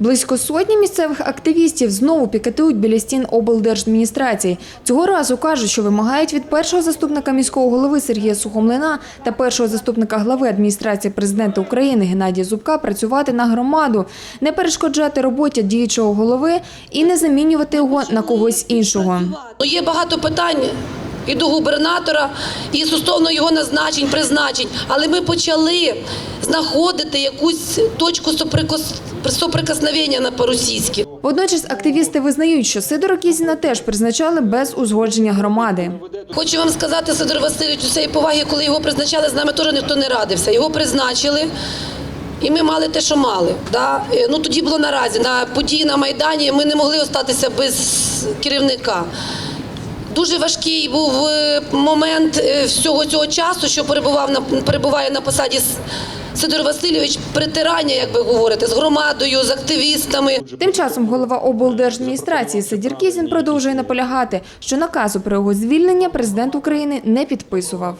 Близько сотні місцевих активістів знову пікетують біля стін облдержадміністрації. Цього разу кажуть, що вимагають від першого заступника міського голови Сергія Сухомлина та першого заступника глави адміністрації президента України Геннадія Зубка працювати на громаду, не перешкоджати роботі діючого голови і не замінювати його на когось іншого. Ну, є багато питань і до губернатора, і стосовно його назначень, призначень. Але ми почали знаходити якусь точку соприкос... соприкосновення на по-російськи. Водночас активісти визнають, що Сидора Кізіна теж призначали без узгодження громади. Хочу вам сказати, Сидор Васильович, усієї поваги, коли його призначали, з нами теж ніхто не радився. Його призначили. І ми мали те, що мали. Да? Е, Ну тоді було наразі. На події на Майдані ми не могли остатися без керівника. Дуже важкий був е, момент е, всього цього часу, що перебував на перебуває на посаді Сидор Васильович притирання, як ви говорите, з громадою, з активістами. Тим часом голова облдержадміністрації Сидір Кізін продовжує наполягати, що наказу про його звільнення президент України не підписував.